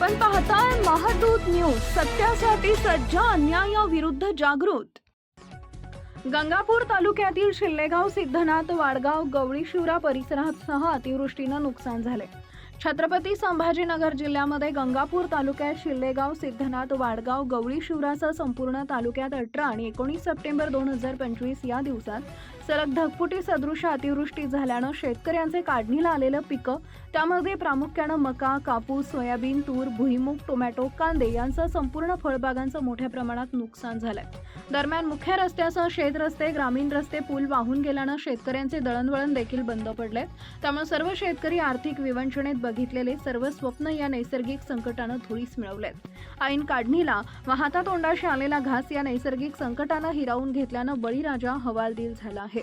आपण पाहताय महादूत न्यूज सत्यासाठी सज्ज अन्यायाविरुद्ध जागृत. गंगापूर तालुक्यातील शिल्लेगाव सिद्धनाथ वाडगाव गवळी शिवरा परिसरासह अतिवृष्टीनं नुकसान झाले. छत्रपती संभाजीनगर जिल्ह्यामध्ये गंगापूर तालुक्यात शिल्लेगाव सिद्धनाथ वाडगाव गवळी शिवराचा संपूर्ण तालुक्यात अठरा आणि एकोणीस सप्टेंबर दोन हजार पंचवीस या दिवसात सलग धगफुटी सदृश अतिवृष्टी झाल्यानं शेतकऱ्यांचे काढणीला आलेलं पिकं त्यामध्ये प्रामुख्यानं मका कापूस सोयाबीन तूर भुईमूग टोमॅटो कांदे यांचं संपूर्ण फळबागांचं मोठ्या प्रमाणात नुकसान झालंय. दरम्यान मुख्य रस्त्यासह शेत रस्ते ग्रामीण रस्ते पूल वाहून गेल्यानं शेतकऱ्यांचे दळणवळण देखील बंद पडले त्यामुळे सर्व शेतकरी आर्थिक विवंचनेत बघितलेले सर्व स्वप्न या नैसर्गिक संकटानं धुळीस मिळवलेत ऐन काढणीला वाहता तोंडाशी आलेला घास या नैसर्गिक संकटानं हिरावून घेतल्यानं बळीराजा हवालदिल झाला आहे.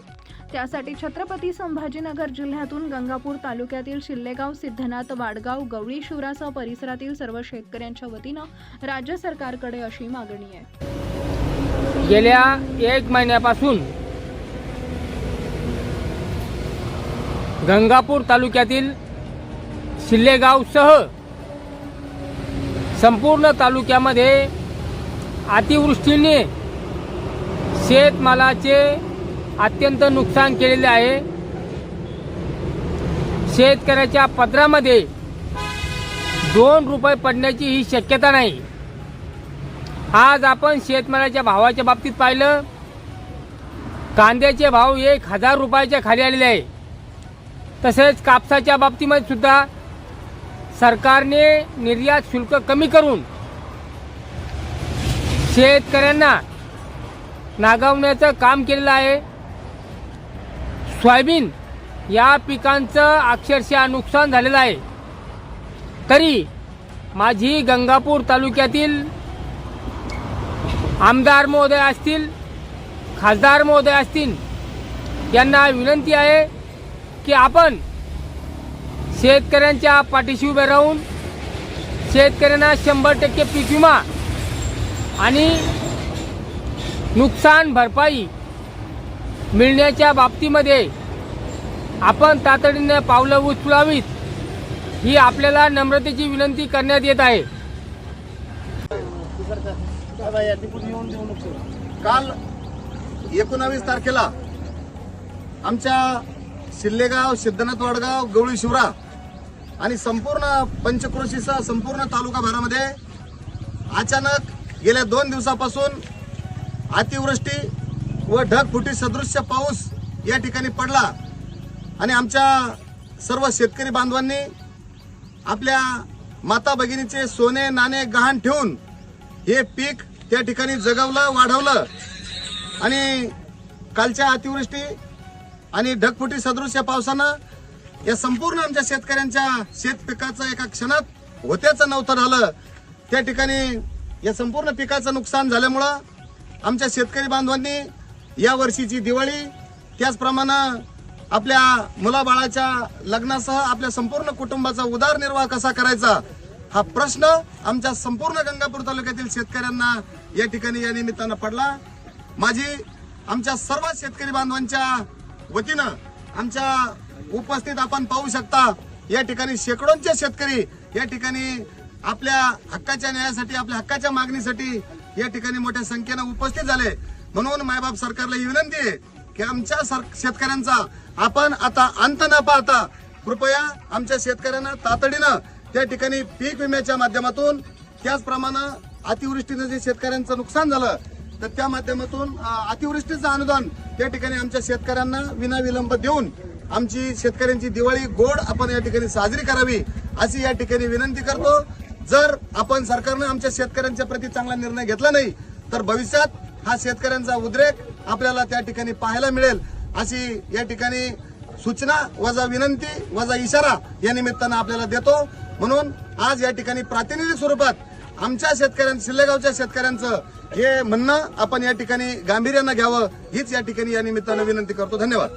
त्यासाठी छत्रपती संभाजीनगर जिल्ह्यातून गंगापूर तालुक्यातील शिल्लेगाव सिद्धनाथ वाडगाव गवळी शिवरासह परिसरातील सर्व शेतकऱ्यांच्या वतीनं राज्य सरकारकडे अशी मागणी आहे. गेल्या एक महिन्यापासून गंगापूर तालुक्यातील शिल्लेगावसह संपूर्ण तालुक्यामध्ये अतिवृष्टीने शेतमालाचे अत्यंत नुकसान केलेले आहे. शेतकऱ्याच्या पत्रामध्ये दोन रुपये पडण्याची ही शक्यता नाही. आज आपण शेतमालाच्या भावाच्या बाबतीत पाहिलं. कांद्याचे भाव एक हजार रुपयाच्या खाली आलेले आहे. तसेच कापसाच्या बाबतीमध्ये सुद्धा सरकारने निर्यात शुल्क कमी करून शेतकऱ्यांना नागवण्याचं काम केलेलं आहे. सोयाबीन या पिकांचं अक्षरशः नुकसान झालेलं आहे. तरी माझी गंगापूर तालुक्यातील आमदार महोदय असतील खासदार महोदय असतील यांना विनंती आहे की आपण शेतकऱ्यांच्या पाठीशी उभे राहून शेतकऱ्यांना शंभर टक्के पीक विमा आणि नुकसान भरपाई मिळण्याच्या बाबतीमध्ये आपण तातडीने पावलं उचलावीत ही आपल्याला नम्रतेची विनंती करण्यात येत आहे. काल एकोणावीस तारखेला आमच्या शिल्लेगाव सिद्धनाथ वाडगाव गवळी शिवरा आणि संपूर्ण पंचक्रोशीसह संपूर्ण तालुका भरामध्ये अचानक गेल्या दोन दिवसापासून अतिवृष्टी व ढगफुटी सदृश्य पाऊस या ठिकाणी पडला. आणि आमच्या सर्व शेतकरी बांधवांनी आपल्या माता भगिनीचे सोने नाणे गहाण ठेवून हे पीक त्या ठिकाणी जगवलं वाढवलं. आणि कालच्या अतिवृष्टी आणि ढगफुटी सदृश्य पावसानं या संपूर्ण आमच्या शेतकऱ्यांच्या शेत पिकाचं एका क्षणात होत्याचं नव्हतं झालं. त्या ठिकाणी या संपूर्ण पिकाचं नुकसान झाल्यामुळं आमच्या शेतकरी बांधवांनी या वर्षीची दिवाळी त्याचप्रमाणे आपल्या मुलाबाळाच्या लग्नासह आपल्या संपूर्ण कुटुंबाचा उदारनिर्वाह कसा करायचा हा प्रश्न आमच्या संपूर्ण गंगापूर तालुक्यातील शेतकऱ्यांना या ठिकाणी या निमित्तानं पडला. माझी आमच्या सर्व शेतकरी बांधवांच्या वतीनं आमच्या उपस्थित आपण पाहू शकता या ठिकाणी शेकडोंचे शेतकरी या ठिकाणी आपल्या हक्काच्या न्यायासाठी आपल्या हक्काच्या मागणीसाठी या ठिकाणी मोठ्या संख्येनं उपस्थित झाले. म्हणून मायबाप सरकारला ही विनंती आहे की आमच्या सर- शेतकऱ्यांचा आपण आता अंत न पाहता कृपया आमच्या शेतकऱ्यांना तातडीनं त्या ठिकाणी पीक विम्याच्या माध्यमातून त्याचप्रमाणे अतिवृष्टीनं जे शेतकऱ्यांचं नुकसान झालं तर त्या माध्यमातून अतिवृष्टीचं अनुदान त्या ठिकाणी आमच्या शेतकऱ्यांना विनाविलंब देऊन आमची शेतकऱ्यांची दिवाळी गोड आपण या ठिकाणी साजरी करावी अशी या ठिकाणी विनंती करतो. जर आपण सरकारनं आमच्या शेतकऱ्यांच्या प्रती चांगला निर्णय घेतला नाही तर भविष्यात हा शेतकऱ्यांचा उद्रेक आपल्याला त्या ठिकाणी पाहायला मिळेल. अशी या ठिकाणी सूचना वजा विनंती वजा इशारा या निमित्तानं आपल्याला देतो. म्हणून आज या ठिकाणी प्रातिनिधिक स्वरूपात आमच्या शेतकऱ्यां शिल्लेगावच्या शेतकऱ्यांचं हे म्हणणं आपण या ठिकाणी गांभीर्यानं घ्यावं. हीच या ठिकाणी या निमित्तानं विनंती करतो. धन्यवाद.